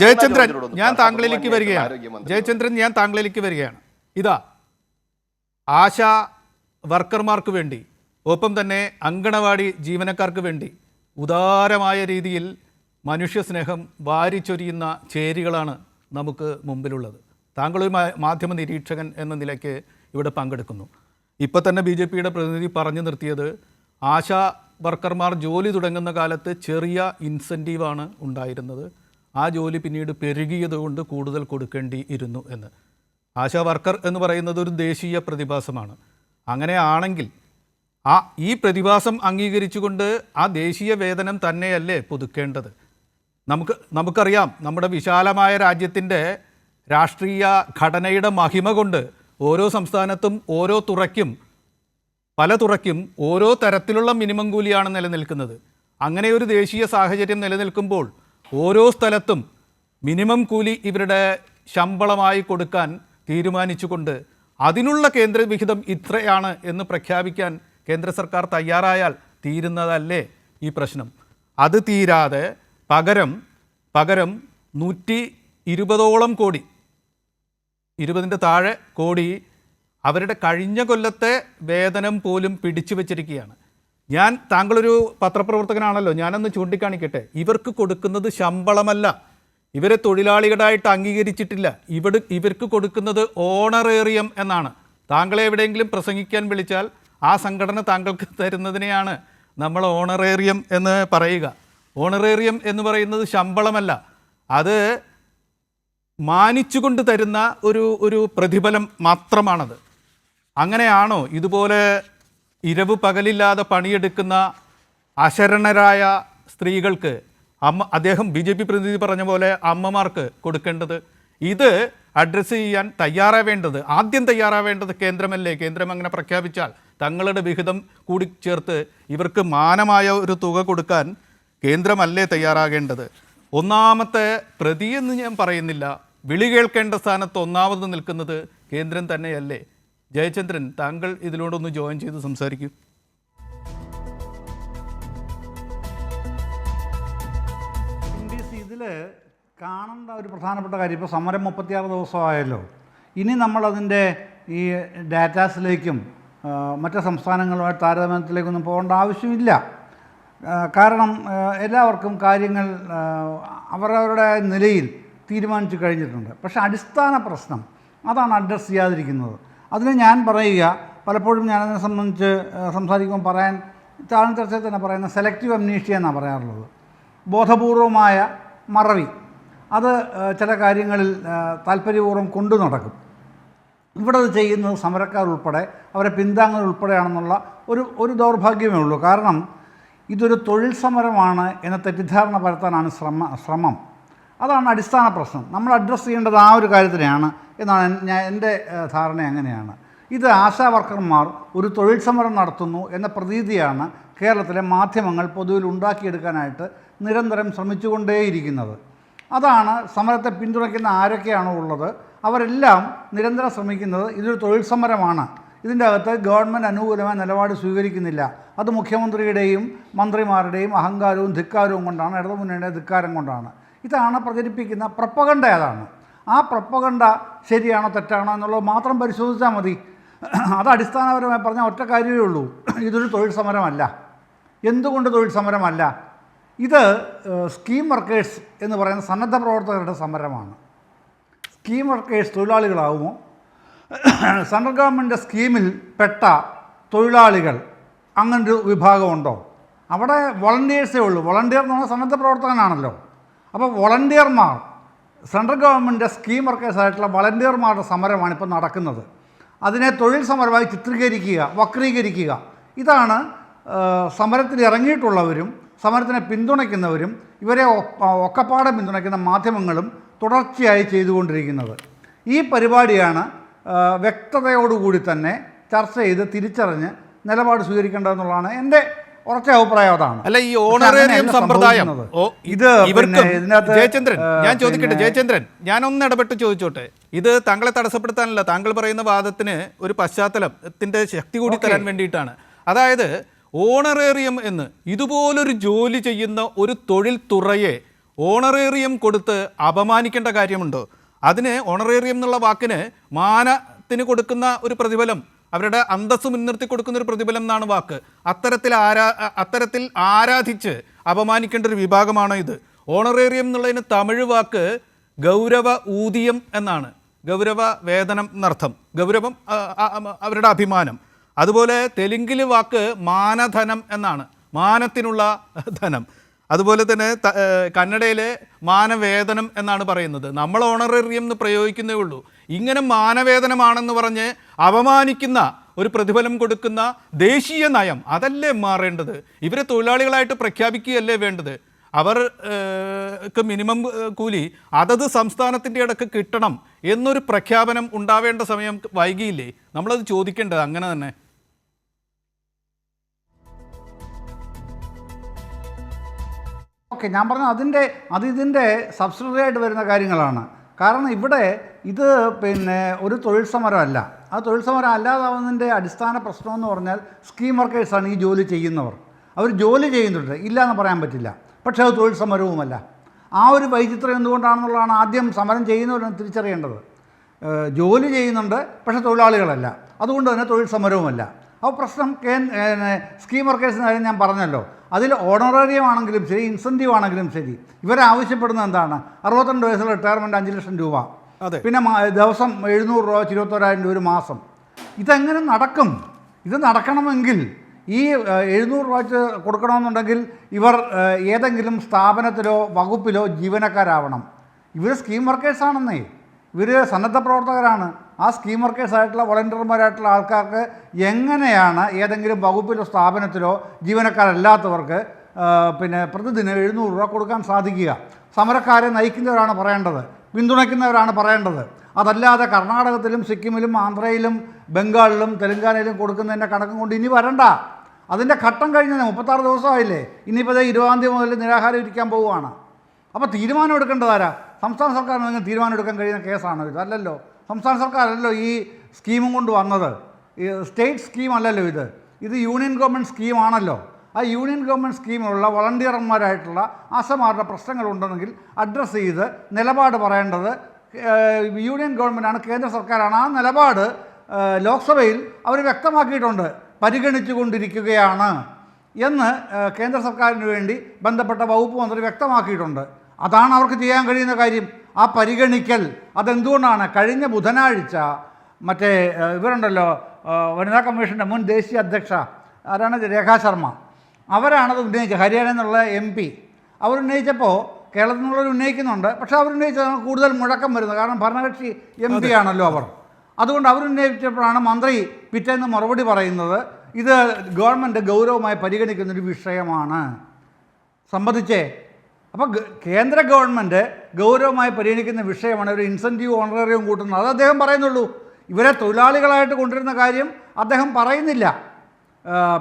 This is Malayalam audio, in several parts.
ജയചന്ദ്രൻ ഞാൻ താങ്കളിലേക്ക് വരികയാണ്. ജയചന്ദ്രൻ ഞാൻ താങ്കളിലേക്ക് വരികയാണ്. ഇതാ ആശാ വർക്കർമാർക്ക് വേണ്ടി ഒപ്പം തന്നെ അങ്കണവാടി ജീവനക്കാർക്ക് വേണ്ടി ഉദാരമായ രീതിയിൽ മനുഷ്യസ്നേഹം വാരിച്ചൊരിയുന്ന ചേരികളാണ് നമുക്ക് മുമ്പിലുള്ളത്. താങ്കൾ ഒരു മാധ്യമ നിരീക്ഷകൻ എന്ന നിലയ്ക്ക് ഇവിടെ പങ്കെടുക്കുന്നു. ഇപ്പോൾ തന്നെ ബി ജെ പിയുടെ പ്രതിനിധി പറഞ്ഞു നിർത്തിയത് ആശാ വർക്കർമാർ ജോലി തുടങ്ങുന്ന കാലത്ത് ചെറിയ ഇൻസെന്റീവാണ് ഉണ്ടായിരുന്നത്. ആ ജോലി പിന്നീട് പെരുകിയതുകൊണ്ട് കൂടുതൽ കൊടുക്കേണ്ടി ഇരുന്നു എന്ന്. ആശാ വർക്കർ എന്ന് പറയുന്നത് ഒരു ദേശീയ പ്രതിഭാസമാണ്. അങ്ങനെയാണെങ്കിൽ ആ ഈ പ്രതിഭാസം അംഗീകരിച്ചുകൊണ്ട് ആ ദേശീയ വേതനം തന്നെയല്ലേ പുതുക്കേണ്ടത്? നമുക്ക് നമുക്കറിയാം നമ്മുടെ വിശാലമായ രാജ്യത്തിന്റെ രാഷ്ട്രീയ ഘടനയുടെ മഹിമ കൊണ്ട് ഓരോ സംസ്ഥാനത്തും ഓരോ തുറയ്ക്കും പല തുറയ്ക്കും ഓരോ തരത്തിലുള്ള മിനിമം കൂലിയാണ് നിലനിൽക്കുന്നത്. അങ്ങനെ ഒരു ദേശീയ സാഹചര്യം നിലനിൽക്കുമ്പോൾ ഓരോ സ്ഥലത്തും മിനിമം കൂലി ഇവരുടെ ശമ്പളമായി കൊടുക്കാൻ തീരുമാനിച്ചുകൊണ്ട് അതിനുള്ള കേന്ദ്ര വിഹിതം ഇത്രയാണ് എന്ന് പ്രഖ്യാപിക്കാൻ കേന്ദ്ര സർക്കാർ തയ്യാറായാൽ തീരുന്നതല്ലേ ഈ പ്രശ്നം. അത് തീരാതെ പകരം പകരം നൂറ്റി ഇരുപതോളം കോടി ഇരുപതിന്റെ താഴെ കോടി അവരുടെ കഴിഞ്ഞ കൊല്ലത്തെ വേതനം പോലും പിടിച്ചു വച്ചിരിക്കുകയാണ്. ഞാൻ താങ്കളൊരു പത്രപ്രവർത്തകനാണല്ലോ ഞാനൊന്ന് ചൂണ്ടിക്കാണിക്കട്ടെ. ഇവർക്ക് കൊടുക്കുന്നത് ശമ്പളമല്ല. ഇവരെ തൊഴിലാളികളായിട്ട് അംഗീകരിച്ചിട്ടില്ല. ഇവിടെ ഇവർക്ക് കൊടുക്കുന്നത് ഓണറേറിയം എന്നാണ്. താങ്കളെ എവിടെയെങ്കിലും പ്രസംഗിക്കാൻ വിളിച്ചാൽ ആ സംഘടന താങ്കൾക്ക് തരുന്നതിനെയാണ് നമ്മൾ ഓണറേറിയം എന്ന് പറയുക. ഓണറേറിയം എന്ന് പറയുന്നത് ശമ്പളമല്ല. അത് മാനിച്ചുകൊണ്ട് തരുന്ന ഒരു ഒരു പ്രതിഫലം മാത്രമാണത്. അങ്ങനെയാണോ ഇതുപോലെ ഇരവ് പകലില്ലാതെ പണിയെടുക്കുന്ന അശരണരായ സ്ത്രീകൾക്ക് അമ്മ അദ്ദേഹം ബി ജെ പി പ്രതിനിധി പറഞ്ഞ പോലെ അമ്മമാർക്ക് കൊടുക്കേണ്ടത് ഇത് അഡ്രസ്സ് ചെയ്യാൻ തയ്യാറാവേണ്ടത് ആദ്യം തയ്യാറാവേണ്ടത് കേന്ദ്രമല്ലേ? കേന്ദ്രം അങ്ങനെ പ്രഖ്യാപിച്ചാൽ തങ്ങളുടെ വിഹിതം കൂടി ചേർത്ത് ഇവർക്ക് മാനമായ ഒരു തുക കൊടുക്കാൻ കേന്ദ്രമല്ലേ തയ്യാറാകേണ്ടത്? ഒന്നാമത്തെ പ്രതിയെന്ന് ഞാൻ പറയുന്നില്ല. വിളി കേൾക്കേണ്ട സ്ഥാനത്ത് ഒന്നാമത് നിൽക്കുന്നത് കേന്ദ്രം തന്നെയല്ലേ? ജയചന്ദ്രൻ താങ്കൾ ഒന്ന് ജോയിൻ ചെയ്ത് സംസാരിക്കൂ. ഇതിൽ കാണേണ്ട ഒരു പ്രധാനപ്പെട്ട കാര്യം ഇപ്പോൾ സമരം മുപ്പത്തിയാറ് ദിവസമായല്ലോ. ഇനി നമ്മളതിന്റെ ഈ ഡാറ്റാസിലേക്കും മറ്റു സംസ്ഥാനങ്ങളുമായി താരതമ്യത്തിലേക്കൊന്നും പോകേണ്ട ആവശ്യമില്ല. കാരണം എല്ലാവർക്കും കാര്യങ്ങൾ അവരവരുടെ നിലയിൽ തീരുമാനിച്ചു കഴിഞ്ഞിട്ടുണ്ട്. പക്ഷേ അടിസ്ഥാന പ്രശ്നം അതാണ് അഡ്രസ്സ് ചെയ്യാതിരിക്കുന്നത്. അതിന് ഞാൻ പറയുക പലപ്പോഴും ഞാനതിനെ സംബന്ധിച്ച് സംസാരിക്കുമ്പോൾ പറയാൻ താഴ്ന്ന ചർച്ചയിൽ തന്നെ പറയുന്ന സെലക്റ്റീവ് അമ്നീഷ്യ എന്നാണ് പറയാറുള്ളത്. ബോധപൂർവമായ മറവി. അത് ചില കാര്യങ്ങളിൽ താല്പര്യപൂർവം കൊണ്ടു നടക്കും. ഇവിടെ അത് ചെയ്യുന്നത് സമരക്കാർ ഉൾപ്പെടെ അവരെ പിന്താങ്ങൽ ഉൾപ്പെടെയാണെന്നുള്ള ഒരു ഒരു ദൗർഭാഗ്യമേ ഉള്ളൂ. കാരണം ഇതൊരു തൊഴിൽ സമരമാണ് എന്ന തെറ്റിദ്ധാരണ പരത്താനാണ് ശ്രമ ശ്രമം. അതാണ് അടിസ്ഥാന പ്രശ്നം. നമ്മൾ അഡ്രസ്സ് ചെയ്യേണ്ടത് ആ ഒരു കാര്യത്തിനെയാണ്. എന്നാണ് ഞാൻ എന്റെ ധാരണ അങ്ങനെയാണ്. ഇത് ആശാ വർക്കർമാർ ഒരു തൊഴിൽ സമരം നടത്തുന്നു എന്ന പ്രതീതിയാണ് കേരളത്തിലെ മാധ്യമങ്ങൾ പൊതുവിൽ ഉണ്ടാക്കിയെടുക്കാനായിട്ട് നിരന്തരം ശ്രമിച്ചുകൊണ്ടേയിരിക്കുന്നത്. അതാണ് സമരത്തെ പിന്തുണയ്ക്കുന്ന ആരൊക്കെയാണോ ഉള്ളത്. അവരെല്ലാം നിരന്തരം ശ്രമിക്കുന്നത് ഇതൊരു തൊഴിൽ സമരമാണ്. ഇതിന്റെ അകത്ത് ഗവൺമെന്റ് അനുകൂലമായ നിലപാട് സ്വീകരിക്കുന്നില്ല. അത് മുഖ്യമന്ത്രിയുടെയും മന്ത്രിമാരുടെയും അഹങ്കാരവും ധിക്കാരവും കൊണ്ടാണ് ഇടതുമുന്നണിയുടെ ധിക്കാരം കൊണ്ടാണ്. ഇതാണ് പ്രചരിപ്പിക്കുന്ന പ്രപ്പകണ്ട ഏതാണ്? ആ പ്രപ്പകണ്ട ശരിയാണോ തെറ്റാണോ എന്നുള്ളത് മാത്രം പരിശോധിച്ചാൽ മതി. അത് അടിസ്ഥാനപരമായി പറഞ്ഞാൽ ഒറ്റ കാര്യമേ ഉള്ളൂ. ഇതൊരു തൊഴിൽ സമരമല്ല. എന്തുകൊണ്ട് തൊഴിൽ സമരമല്ല? ഇത് സ്കീം വർക്കേഴ്സ് എന്ന് പറയുന്ന സന്നദ്ധ പ്രവർത്തകരുടെ സമരമാണ്. സ്കീം വർക്കേഴ്സ് തൊഴിലാളികളാവുമോ? സെൻട്രൽ ഗവൺമെന്റ് സ്കീമിൽ പെട്ട തൊഴിലാളികൾ അങ്ങനൊരു വിഭാഗമുണ്ടോ? അവിടെ വോളണ്ടിയേഴ്സേ ഉള്ളൂ. വോളണ്ടിയർ എന്ന് പറഞ്ഞാൽ സന്നദ്ധ പ്രവർത്തകനാണല്ലോ. അപ്പോൾ വോളണ്ടിയർമാർ സെൻട്രൽ ഗവൺമെന്റ് സ്കീം വർക്കേഴ്സ് ആയിട്ടുള്ള വളണ്ടിയർമാരുടെ സമരമാണ് ഇപ്പോൾ നടക്കുന്നത്. അതിനെ തൊഴിൽ സമരമായി ചിത്രീകരിക്കുക വക്രീകരിക്കുക. ഇതാണ് സമരത്തിൽ ഇറങ്ങിയിട്ടുള്ളവരും സമരത്തിനെ പിന്തുണയ്ക്കുന്നവരും ഇവരെ ഒക്കപ്പാടെ പിന്തുണയ്ക്കുന്ന മാധ്യമങ്ങളും തുടർച്ചയായി ചെയ്തുകൊണ്ടിരിക്കുന്നത്. ഈ പരിപാടിയാണ് വ്യക്തതയോടുകൂടി തന്നെ ചർച്ച ചെയ്ത് തിരിച്ചറിഞ്ഞ് നിലപാട് സ്വീകരിക്കേണ്ടതെന്നുള്ളതാണ് എന്റെ ഉറച്ച അഭിപ്രായം അതാണ്. അല്ല ഈ ഓണറേറിയം സമ്പ്രദായം. ഓ ഇത് ഇവർക്ക് ജയചന്ദ്രൻ ഞാൻ ചോദിക്കട്ടെ ജയചന്ദ്രൻ ഞാൻ ഒന്ന് ഇടപെട്ട് ചോദിച്ചോട്ടെ? ഇത് താങ്കളെ തടസ്സപ്പെടുത്താനല്ല താങ്കൾ പറയുന്ന വാദത്തിന് ഒരു പശ്ചാത്തലത്തിന്റെ ശക്തി കൂടി തരാൻ വേണ്ടിയിട്ടാണ്. അതായത് ഓണറേറിയം എന്ന് ഇതുപോലൊരു ജോലി ചെയ്യുന്ന ഒരു തൊഴിൽ തുറയെ ഓണറേറിയം കൊടുത്ത് അപമാനിക്കേണ്ട കാര്യമുണ്ടോ? അതിന് ഓണറേറിയം എന്നുള്ള വാക്കിന് മാനത്തിന് കൊടുക്കുന്ന ഒരു പ്രതിഫലം അവരുടെ അന്തസ്സ് മുൻനിർത്തി കൊടുക്കുന്ന ഒരു പ്രതിഫലം എന്നാണ് വാക്ക്. അത്തരത്തിൽ ആരാ അത്തരത്തിൽ ആരാധിച്ച് അപമാനിക്കേണ്ട ഒരു വിഭാഗമാണോ ഇത്? ഓണറേറിയം എന്നുള്ളതിന് തമിഴ് വാക്ക് ഗൗരവ ഊതിയം എന്നാണ്. ഗൗരവ വേതനം എന്നർത്ഥം. ഗൗരവം അവരുടെ അഭിമാനം. അതുപോലെ തെലുങ്കിൽ വാക്ക് മാനധനം എന്നാണ്. മാനത്തിനുള്ള ധനം. അതുപോലെ തന്നെ മാനവേദനം കന്നഡയിൽ മാനവേതനം എന്നാണ് പറയുന്നത്. നമ്മൾ ഓണറേറിയം എന്ന് പ്രയോഗിക്കുന്നേ ഉള്ളൂ. ഇങ്ങനെ മാനവേതനമാണെന്ന് പറഞ്ഞ് അപമാനിക്കുന്ന ഒരു പ്രതിഫലം കൊടുക്കുന്ന ദേശീയ നയം അതല്ലേ മാറേണ്ടത്? ഇവരെ തൊഴിലാളികളായിട്ട് പ്രഖ്യാപിക്കുകയല്ലേ വേണ്ടത്? അവർക്ക് മിനിമം കൂലി അതത് സംസ്ഥാനത്തിന്റെ ഇടയ്ക്ക് കിട്ടണം എന്നൊരു പ്രഖ്യാപനം ഉണ്ടാവേണ്ട സമയം വൈകിയില്ലേ? നമ്മളത് ചോദിക്കേണ്ടത് അങ്ങനെ തന്നെ. ഓക്കെ ഞാൻ പറഞ്ഞ അതിന്റെ അത് സബ്സിഡറി ആയിട്ട് വരുന്ന കാര്യങ്ങളാണ്. കാരണം ഇവിടെ ഇത് പിന്നെ ഒരു തൊഴിൽ സമരമല്ല ആ തൊഴിൽ സമരം അല്ലാതാവുന്നതിന്റെ അടിസ്ഥാന പ്രശ്നം എന്ന് പറഞ്ഞാൽ സ്കീം വർക്കേഴ്സാണ് ഈ ജോലി ചെയ്യുന്നവർ. അവർ ജോലി ചെയ്യുന്നുണ്ട്. ഇല്ല എന്ന് പറയാൻ പറ്റില്ല. പക്ഷേ അത് തൊഴിൽ സമരവുമല്ല. ആ ഒരു വൈചിത്രം എന്തുകൊണ്ടാണെന്നുള്ളതാണ് ആദ്യം സമരം ചെയ്യുന്നവരാണ് തിരിച്ചറിയേണ്ടത്. ജോലി ചെയ്യുന്നുണ്ട് പക്ഷേ തൊഴിലാളികളല്ല. അതുകൊണ്ട് തന്നെ തൊഴിൽ സമരവുമല്ല. അപ്പോൾ പ്രശ്നം സ്കീം വർക്കേഴ്സിന് കാര്യം ഞാൻ പറഞ്ഞല്ലോ. അതിൽ ഓണറേറിയം ആണെങ്കിലും ശരി ഇൻസെന്റീവ് ആണെങ്കിലും ശരി ഇവരാവശ്യപ്പെടുന്നത് എന്താണ്? അറുപത്തിരണ്ട് വയസ്സിൽ റിട്ടയർമെന്റ് അഞ്ച് ലക്ഷം രൂപ. അതെ. പിന്നെ ദിവസം എഴുന്നൂറ് രൂപ ഇരുപത്തോരായിരം രൂപ ഒരു മാസം. ഇതെങ്ങനെ നടക്കും? ഇത് നടക്കണമെങ്കിൽ ഈ എഴുന്നൂറ് രൂപ വെച്ച് കൊടുക്കണമെന്നുണ്ടെങ്കിൽ ഇവർ ഏതെങ്കിലും സ്ഥാപനത്തിലോ വകുപ്പിലോ ജീവനക്കാരാവണം. ഇവർ സ്കീം വർക്കേഴ്സാണെന്നേ. ഇവർ സന്നദ്ധ പ്രവർത്തകരാണ്. ആ സ്കീം വർക്കേഴ്സായിട്ടുള്ള വോളണ്ടിയർമാരായിട്ടുള്ള ആൾക്കാർക്ക് എങ്ങനെയാണ് ഏതെങ്കിലും വകുപ്പിലോ സ്ഥാപനത്തിലോ ജീവനക്കാരല്ലാത്തവർക്ക് പിന്നെ പ്രതിദിനം എഴുന്നൂറ് രൂപ കൊടുക്കാൻ സാധിക്കുക? സമരക്കാരെ നയിക്കുന്നവരാണ് പറയേണ്ടത് പിന്തുണയ്ക്കുന്നവരാണ് പറയേണ്ടത്. അതല്ലാതെ കർണാടകത്തിലും സിക്കിമിലും ആന്ധ്രയിലും ബംഗാളിലും തെലങ്കാനയിലും കൊടുക്കുന്നതിന്റെ കണക്കും കൊണ്ട് ഇനി വരണ്ട. അതിന്റെ ഘട്ടം കഴിഞ്ഞത് മുപ്പത്താറ് ദിവസമായില്ലേ? ഇനിയിപ്പോൾ ദേ ഇരുപതാം തീയതി മുതൽ നിരാഹാരം ഇരിക്കാൻ പോവുകയാണ്. അപ്പോൾ തീരുമാനം എടുക്കേണ്ടതാരാ സംസ്ഥാന സർക്കാരിന് തീരുമാനം എടുക്കാൻ കഴിയുന്ന കേസാണോ ഇത്? അല്ലല്ലോ. സംസ്ഥാന സർക്കാരല്ലോ ഈ സ്കീമും കൊണ്ട് വന്നത്. സ്റ്റേറ്റ് സ്കീം അല്ലല്ലോ ഇത്. ഇത് യൂണിയൻ ഗവൺമെന്റ് സ്കീമാണല്ലോ. ആ യൂണിയൻ ഗവൺമെന്റ് സ്കീമിലുള്ള വളണ്ടിയർമാരായിട്ടുള്ള ആശമാരുടെ പ്രശ്നങ്ങളുണ്ടെങ്കിൽ അഡ്രസ്സ് ചെയ്ത് നിലപാട് പറയേണ്ടത് യൂണിയൻ ഗവൺമെന്റാണ് കേന്ദ്ര സർക്കാരാണ്. ആ നിലപാട് ലോക്സഭയിൽ അവർ വ്യക്തമാക്കിയിട്ടുണ്ട്. പരിഗണിച്ചു കൊണ്ടിരിക്കുകയാണ് എന്ന് കേന്ദ്ര സർക്കാരിന് വേണ്ടി ബന്ധപ്പെട്ട വകുപ്പ് മന്ത്രി വ്യക്തമാക്കിയിട്ടുണ്ട്. അതാണ് അവർക്ക് ചെയ്യാൻ കഴിയുന്ന കാര്യം. ആ പരിഗണിക്കൽ അതെന്തുകൊണ്ടാണ്? കഴിഞ്ഞ ബുധനാഴ്ച മറ്റേ ഇവരുണ്ടല്ലോ വനിതാ കമ്മീഷന്റെ മുൻ ദേശീയ അധ്യക്ഷ ആരാണ്? രേഖാ ശർമ്മ. അവരാണത് ഉന്നയിച്ചത് ഹരിയാന എന്നുള്ള എം പി. അവരുന്നയിച്ചപ്പോൾ കേരളത്തിൽ നിന്നുള്ളവർ ഉന്നയിക്കുന്നുണ്ട്. പക്ഷേ അവരുന്നയിച്ചതാണ് കൂടുതൽ മുഴക്കം വരുന്നത് കാരണം ഭരണകക്ഷി എം പി ആണല്ലോ അവർ. അതുകൊണ്ട് അവരുന്നയിച്ചപ്പോഴാണ് മന്ത്രി പിറ്റേന്ന് മറുപടി പറയുന്നത് ഇത് ഗവൺമെന്റ് ഗൗരവമായി പരിഗണിക്കുന്നൊരു വിഷയമാണ്. സംബന്ധിച്ചേ അപ്പോൾ കേന്ദ്ര ഗവൺമെന്റ് ഗൗരവമായി പരിഗണിക്കുന്ന വിഷയമാണ് ഒരു ഇൻസെന്റീവ് ഓണറേറിയം കൂട്ടുന്നത്. അത് അദ്ദേഹം പറയുന്നുള്ളൂ. ഇവരെ തൊഴിലാളികളായിട്ട് കൊണ്ടുവരുന്ന കാര്യം അദ്ദേഹം പറയുന്നില്ല.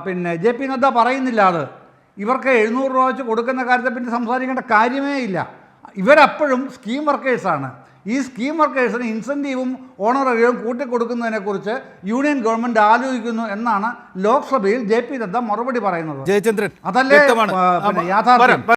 പിന്നെ ജെ പി നദ്ദ പറയുന്നില്ല അത്. ഇവർക്ക് എഴുന്നൂറ് രൂപ വെച്ച് കൊടുക്കുന്ന കാര്യത്തെ പിന്നെ സംസാരിക്കേണ്ട കാര്യമേ ഇല്ല. ഇവരപ്പോഴും സ്കീം വർക്കേഴ്സാണ് ഈ സ്കീം വർക്കേഴ്സിന് ഇൻസെന്റീവും ഓണറേറിയവും കൂട്ടിക്കൊടുക്കുന്നതിനെക്കുറിച്ച് യൂണിയൻ ഗവൺമെന്റ് ആലോചിക്കുന്നു എന്നാണ് ലോക്സഭയിൽ ജെ പി നദ്ദ മറുപടി പറയുന്നത്. ജയചന്ദ്രൻ അതല്ലേ യാഥാർത്ഥ്യം.